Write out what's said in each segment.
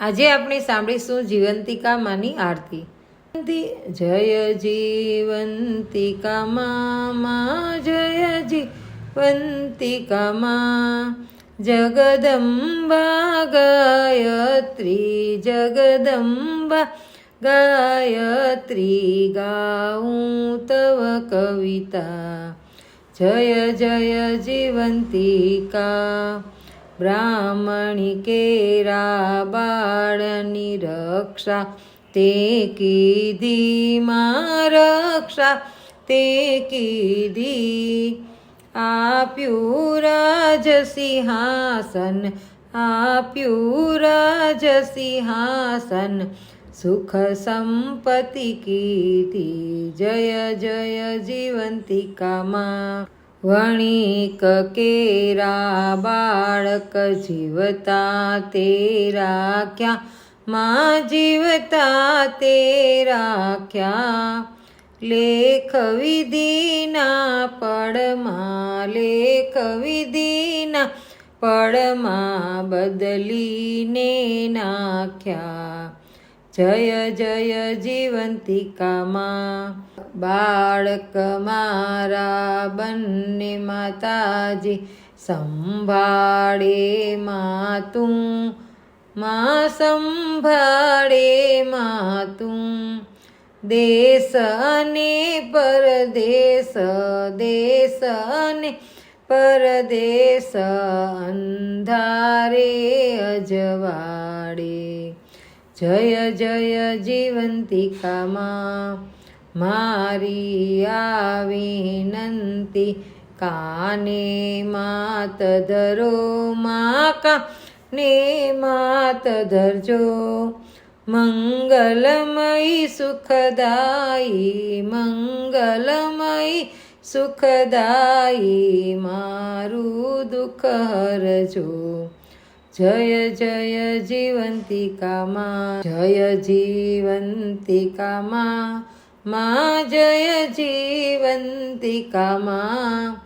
આજે આપણે સાંભળીશું જીવંતિકા માની આરતી જય જીવંતિકા મામા જય જીવંતિકા મા જગદંબા, ગાયત્રી જગદંબા, ગાયત્રી, ગાઉં તવ કવિતા. જય જય જીવંતિકા. બ્રાહ્મણી કેરા બાળની રક્ષા, તે કીધી મા રક્ષા, તે કીધી આપ્યું રાજ સિંહાસન આપ્યું રાજ સિંહાસન સુખ સંપત્તિ કીધી, જય જય જીવંતિકામાં. વણિક કેરા બાળક જીવતા તેરા રાખ્યા માં જીવતા તેરા રાખ્યા લેખ વિધિના પડમાં, લેખ વિધિના પડમાં બદલીને નાખ્યા. જય જય જીવંતિકામાં. બાળક મારા બંને માતાજી, સંભાળે માતું. માં સંભાળે માતું. દેશ અને પરદેશ, દેશ અને પરદેશ અંધારે અજવાડે જય જય જીવંતિકામાં. મારી આ વિનંતી કાને માત ધરો મા કાને માત ધરજો. મંગલમય સુખદાયી મંગલમય સુખદાયી, મારું દુઃખ હરજો. જય જય જીવંતિકામાં જય જીવંતિકામાં મા જય જીવંતિકામાં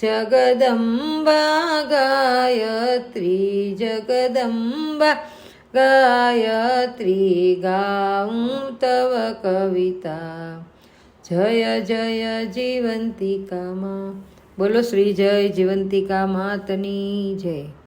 જગદંબા ગાયત્રી જગદંબા ગાયત્રી ગાઉં તવ કવિતા. જય જય જીવંતિકામાં બોલો શ્રી જય જીવંતિકા માતની જય.